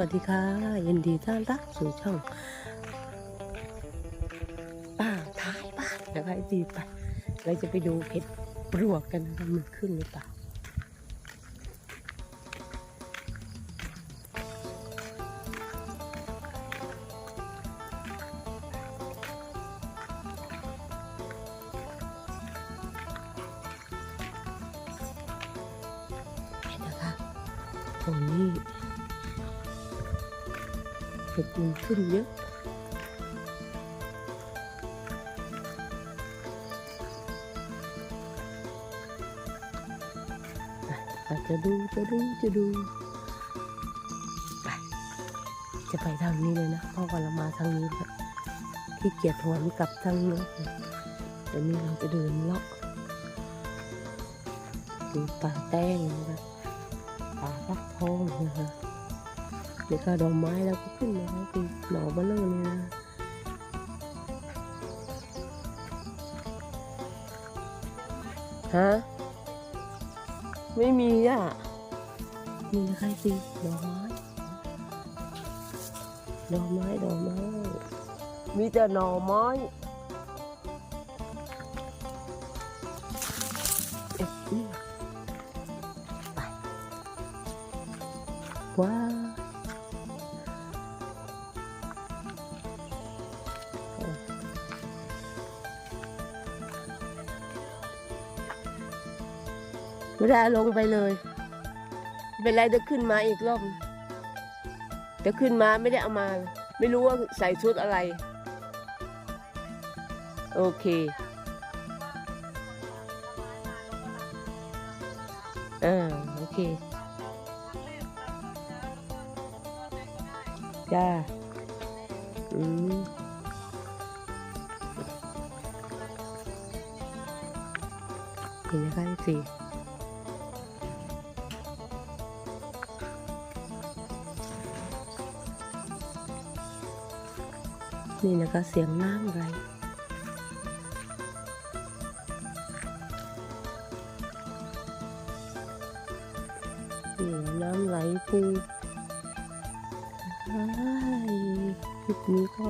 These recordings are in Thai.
วัสดีค่ะ ยินดีต้อนรับสู่ช่องป้าท้ายบ้านนะคะดีไปเราจะไปดูเห็ดปลวกกันนะคะมันขึ้นหรือเปล่าเห็น นะคะตรงนี้เห็ดขึ้นเยอะจะดูจะดูจะดูไปจะไปทางนี้เลยนะพราะว่าเรามาทางนี้แล้วขี้เกียจหวนกลับทางนู้นเดี๋ยวนี้เราจะเดินเลาะดูป่าแต้งนะป่าฟักทองนะคะ เดี๋ยวก็ดอกไม้เราก็ขึ้นนะคะคือหน่อเบลเลอร์เลยนะฮะไม่มีอะ มีนะคะสิดอกไม้ดอกไม้ดอกไม้มีแต่หน่อไม้เอ๊ะนี่ไปว้า ไม่ได้ลงไปเลย เป็นไรเดี๋ยวขึ้นมาอีกรอบเดี๋ยวขึ้นมาไม่ได้เอามา ไม่รู้ว่าใส่ชุดอะไร โอเคอ่าโอเคจ้าอืมเห็นนะคะสิ นี่นะคะเสียงน้ำไหลนี่น้ำไหลปูใช่คลิปนี้ก็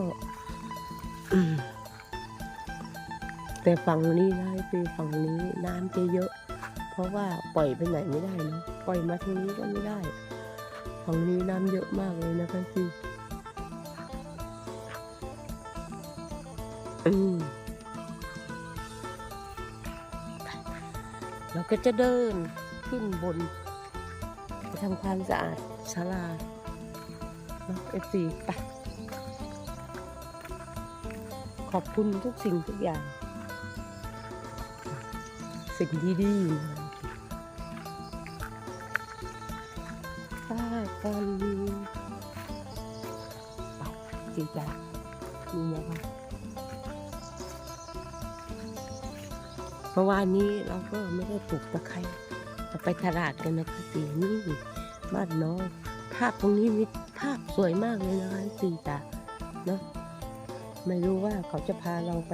แต่ฝั่งนี้นะคือฝั่งนี้น้ำจะเยอะ เพราะว่าปล่อยไปไหนไม่ได้นะปล่อยมาทางนี้ก็ไม่ได้ ฝั่งนี้น้ำเยอะมากเลยนะคะคือ อืมเราก็จะเดินขึ้นบนไปทำความสะอาดศาลาเนาะเอฟซีไปขอบคุณทุกสิ่งทุกอย่าง สิ่งดีๆป้ากันไปจีจ้านี่นะคะ เมื่อวานนี้เราก็ไม่ได้ปลูกตะไคร้เราไปตลาดกันนะคะสีนี่บ้านน้องภาพตรงนี้มีภาพสวยมากเลยนะคะสีตาเนาะไม่รู้ว่าเขาจะพาเราไป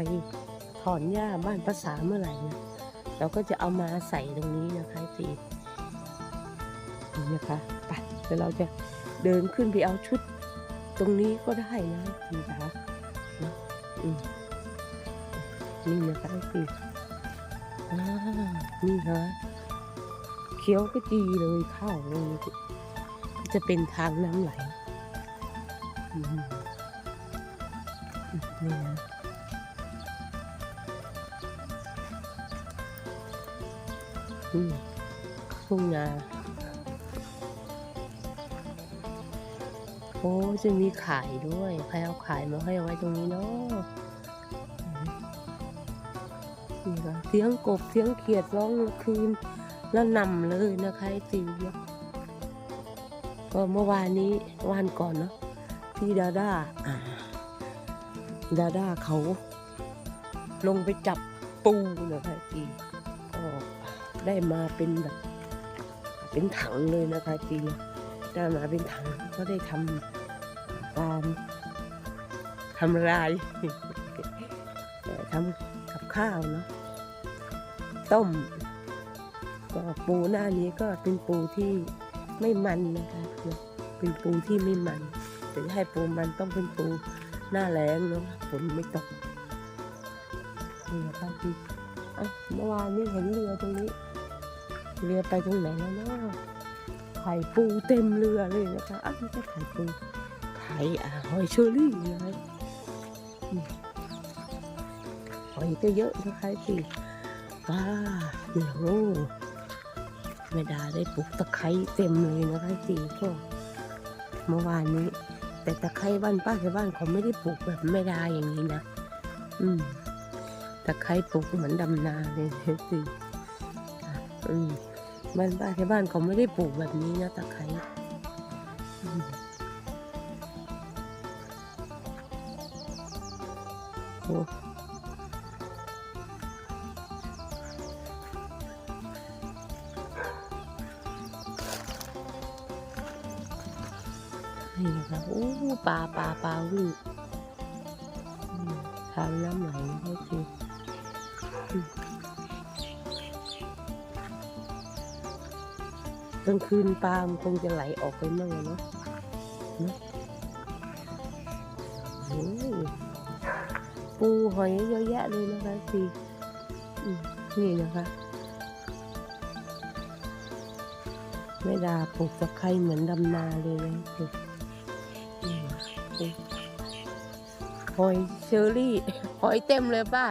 ถอนหญ้าบ้านภาษาเมื่อไหร่นะเราก็จะเอามาใส่ตรงนี้นะคะสีนี่นะคะไปเดี๋ยวเราจะเดินขึ้นไปเอาชุดตรงนี้ก็ได้นะสีตาเนาะอืมนี่นะคะสี่ นี่นะเขียวก็ดีเลยเข้าวเลยจะเป็นทางน้ำไหลนี่นะทุ่งนาโอ้จะมีขายด้วย ใครเอาขายมาให้เอาไว้ตรงนี้เนาะ นี่ค่ะเสียงกบเสียงเขียดร้องคืน แล้วนำเลยนะคะไอ้ตีก็เมื่อวานนี้วานก่อนเนาะพี่ดาด้าอ่าดาด้าเขา ลงไปจับปูนะคะจีก็ได้มาเป็นแบบ เป็นถังเลยนะคะจีได้มาเป็นถังก็ได้ทำการทำลายทำกับข้าวเนาะ ต้มก็ปูหน้านี้ก็เป็นปูที่ไม่มันนะคะเนอเป็นปูที่ไม่มันแต่จะให้ปูมันต้องเป็นปูหน้าแล้งเนาะฝนไม่ตกนี่นะคะพี่อ้าเมื่อวานนี้เห็นเรือตรงนี้ เรือไปตรงไหนแล้วเนาะไข่ปูเต็มเรือเลยนะคะอ้าวไม่ใช่ไข่ปูไข่อ่าหอยเชอรี่เลยหอยก็เยอะนะคะสิ ว้าเดี๋ยวแม่ดาได้ปลูกตะไคร้เต็มเลยนะคะสิก็เมื่อวานนี้ แต่ตะไคร้บ้านป้าชาวบ้านเขาไม่ได้ปลูกแบบแม่ดาอย่างนี้นะอืมตะไคร้ปลูกเหมือนดำนาเลยนะสิอืมบ้านป้าที่บ้านเขาไม่ได้ปลูกแบบนี้นะตะไคร้โอ้ นี่นะคะโอ้ปลาปลาปลาวิ่งทางน้ำไหลให้จริงกลางคืนปลามคงจะไหลออกไปมั่งเนาะปูหอยเยอะแยะเลยนะคะสินี่นะคะแม่ดาปลูกตะไคร้เหมือนดำนาเลยนะ อยเชอรี่ หอยเต็มเลยป้า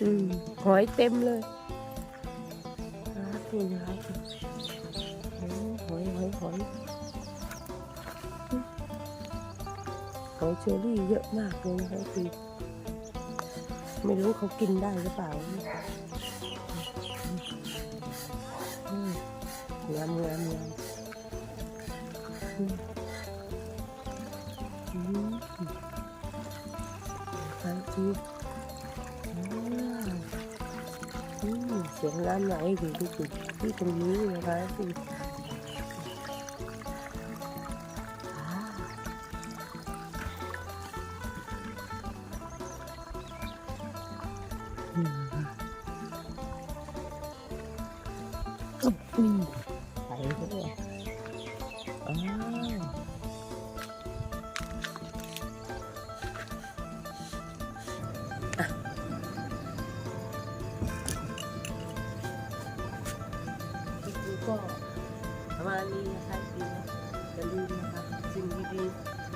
อหอยเต็มเลยรับนี่นะครับโอ้หอยหอยหอยหอยเชอรี่เยอะมากเลยนะครับคือไม่รู้เขากินได้หรือเปล่าอืมงามงามงามอืมอื มครับคือว้าวอืมเสียงน้ำไหลอยู่ที่จุดที่ตรงนี้นะคะคืออ่าอืมอืมไปด้วยอ้า นี้นะคะจริงอย่าลืมนะคะสิ่งดี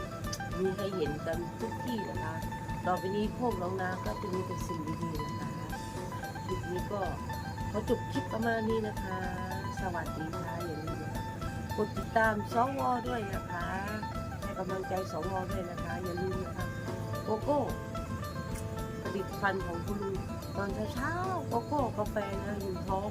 ๆมีให้เห็นกันทุกที่นะคะ ต่อไปนี้พวกน้องนาก็จะมีแต่สิ่งดีๆนะคะคลิปนี้ก็ขอจบคลิปประมาณนี้นะคะ สวัสดีค่ะอย่าลืมนะกดติดตามสวด้วยนะคะให้กำลังใจสองวด้วยนะคะ อย่าลืมนะคะโกโก้ผลิตภัณฑ์ของคุณลุงตอนเช้าๆโกโก้กาแฟนะอยู่ท้อง